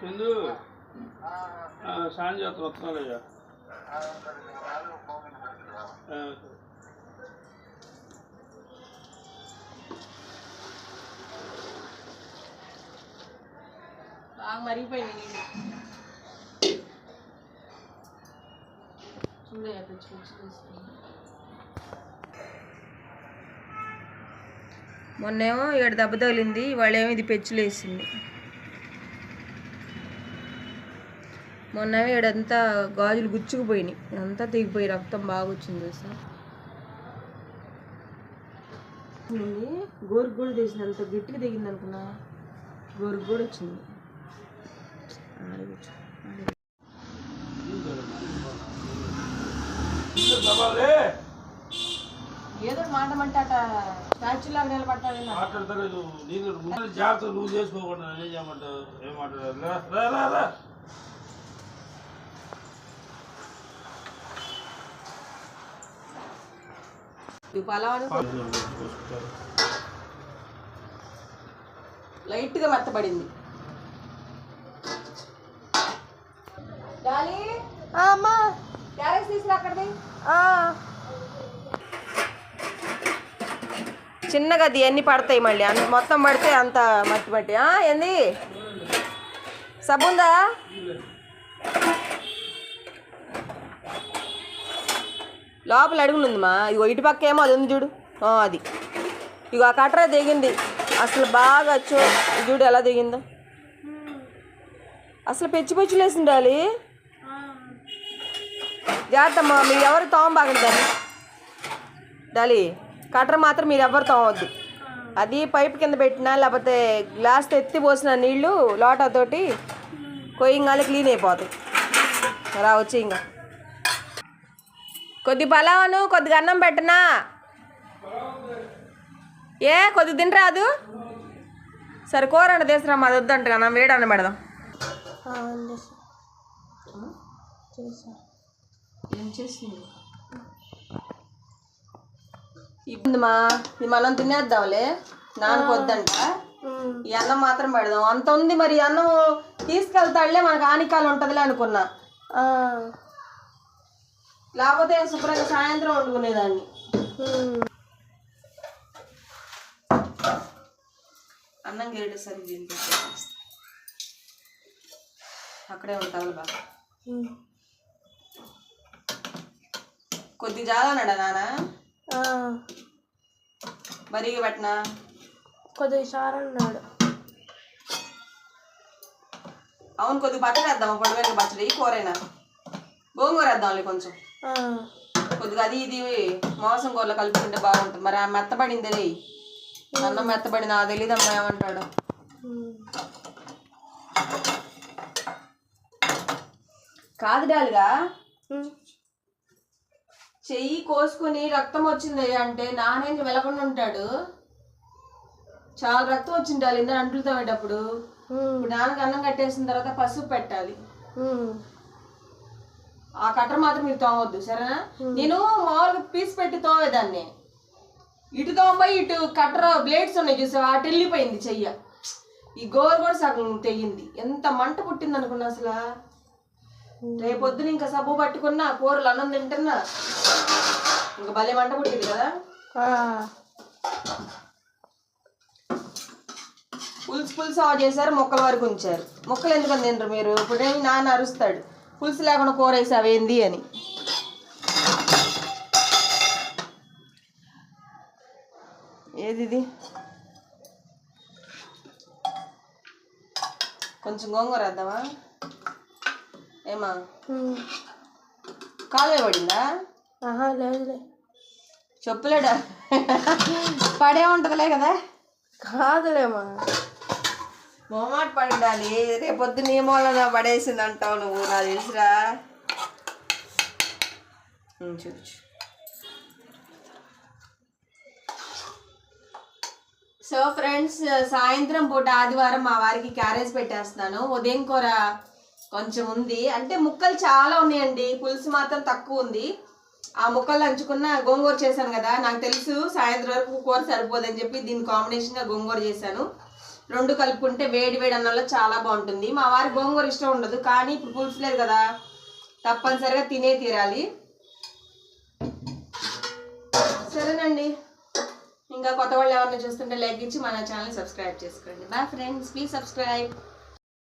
చందు. సాయం చేస్తాను వస్తున్నాడయ్యా ఆ, బాగా మరిగిపోయింది చూడయ్యా పిచ్చి పిచ్చి తీసుకుని మొన్నేమో ఏడు దెబ్బ తగిలింది వాళ్ళేమో ఇది పెచ్చులు వేసింది మొన్నేమో ఏడంతా గాజులు గుచ్చుకుపోయినాయి. అంతా తెగిపోయి రక్తం బాగా వచ్చింది సార్ గోరు కూడా తీసింది. అంత గట్టిగా దిగింది అనుకున్నా. గోరు కూడా వచ్చింది. మాట్లాడతారు నేను ముందు జాగ్రత్త నువ్వు చేసుకోకుండా ఏం చేయమంటావు? ఏం మాట్లాడారు లైట్గా మెత్తబడింది. డాలీ అమ్మా. క్యారెట్స్ తీసుకురా అక్కడిది? చిన్నగా అది ఎన్ని పడతాయి మళ్ళీ? అంత మొత్తం పడితే అంత మట్టి మట్టి ఏంది? సబ్బుందా? లోపల అడుగునుందిమా ఇగో ఇటు పక్క ఏమో అది ఉంది చూడు. అది. ఇగో ఆ కట్ర దిగింది అసలు బాగా చూ చూడు ఎలా దిగిందో అసలు పెచ్చి పెచ్చులు వేసిండాలి జాగ్రత్త అమ్మా మీరు ఎవరు తోమబాగండి దాన్ని? డాలి కట్టర్ మాత్రం మీరు ఎవరు తోమవద్దు అది పైప్ కింద పెట్టినా లేకపోతే గ్లాస్ ఎత్తి పోసిన నీళ్ళు లోటాతోటి కొయ్యంగానే క్లీన్ అయిపోతాయి. రా వచ్చి ఇంకా. కొద్ది పలావను కొద్దిగా అన్నం పెట్టనా? ఏ కొద్ది తినరాదు? సరే కూర అండి తీసుకురా మాది వద్దంట అన్నం వేడి అన్నం పెడదాం. ఏం చేసింది? ఇప్పుడు మా ఇది మనం తినేద్దాంలే. నాన్నకు వద్దంట ఈ అన్నం మాత్రం పెడదాం. అంత ఉంది మరి అన్నం తీసుకెళ్తాడులే మనకు ఆనికాలు ఉంటుందిలే అనుకున్నా. లేకపోతే శుభ్రంగా సాయంత్రం వండుకునేదాన్ని. అన్నం గేడు సరి దీనికి అక్కడే ఉంటావు బాగా కొద్ది జాలన్నాడా నాన్న మరిగి పెట్టనా? కొద్దిగా సారన్నాడు అవును కొద్దిగా పచ్చడి వేద్దాం. పొడవైన పచ్చడి కూరైనా? గోంగూర వేద్దాంలే కొంచెం. కొద్దిగా అది ఇది మోసం కూరలో కలుపుకుంటే బాగుంటుంది. మరి ఆ మెత్తబడింది రే అన్నం మెత్తబడి నాకు తెలియదమ్మా ఏమంటాడు. కాదు డాలిగా. చెయ్యి కోసుకొని రక్తం వచ్చింది అంటే నానేం వెలకుండా ఉంటాడు? చాలా రక్తం వచ్చింది డాలి ఇందా అంటులు తోమేటప్పుడు ఇప్పుడు నాన్నకి అన్నం కట్టేసిన తర్వాత పసుపు పెట్టాలి. ఆ కట్టర్ మాత్రం మీరు తోమవద్దు సరేనా? నేను మామూలుగా పీస్ పెట్టి తోమేదాన్ని. ఇటు తోమపోయి ఇటు కట్టర్ బ్లేడ్స్ ఉన్నాయి చూసావా? అటు వెళ్ళిపోయింది చెయ్య. ఈ గోరు కూడా సగం తెగింది. ఎంత మంట పుట్టింది అనుకున్నా అసలు? రేపొద్దున ఇంకా సబ్బు పట్టుకున్నా కూరలు అన్నం తింటున్నా. ఇంకా భలే మంట పుట్టింది కదా? పులుసు పులుసు ఆఫ్ చేశారు మొక్కల వరకు ఉంచారు. మొక్కలు ఎందుకని తినరు మీరు? ఇప్పుడేమి నాన్న అరుస్తాడు. పులుసు లేకుండా కూర వేసావు ఏంది అని. ఏది ఇది? కొంచెం గోంగూర వేద్దామా? ఏమా? కాలువ పడిందా లేదులే. చెప్పులేడా? పడే ఉంటుందిలే కదా. కాదులేమా. మొహమాట పడాలి. రేపొద్దు నీ మూలన పడేసింది అంటావు నువ్వు నాకు తెలుసురా. చూపించు సో ఫ్రెండ్స్ సాయంత్రం పూట ఆదివారం మా వారికి క్యారేజ్ పెట్టేస్తున్నాను. ఉదయం కూర కొంచెం ఉంది. అంటే ముక్కలు చాలా ఉన్నాయండి. పులుసు మాత్రం తక్కువ ఉంది. ఆ ముక్కలు నంచుకున్న గోంగూర చేశాను కదా నాకు తెలుసు సాయంత్రం వరకు కూర సరిపోదని చెప్పి దీని కాంబినేషన్గా గోంగూర చేశాను. రెండు కలుపుకుంటే వేడి వేడి అన్నంలో చాలా బాగుంటుంది. మా వారి గోంగూర ఇష్టం ఉండదు కానీ ఇప్పుడు పులుసు లేదు కదా తప్పనిసరిగా తినే తీరాలి. సరేనండి. ఇంకా కొత్త వాళ్ళు ఎవరైనా చూస్తుంటే లైక్ ఇచ్చి మన ఛానల్ సబ్స్క్రైబ్ చేసుకోండి. Bye friends please subscribe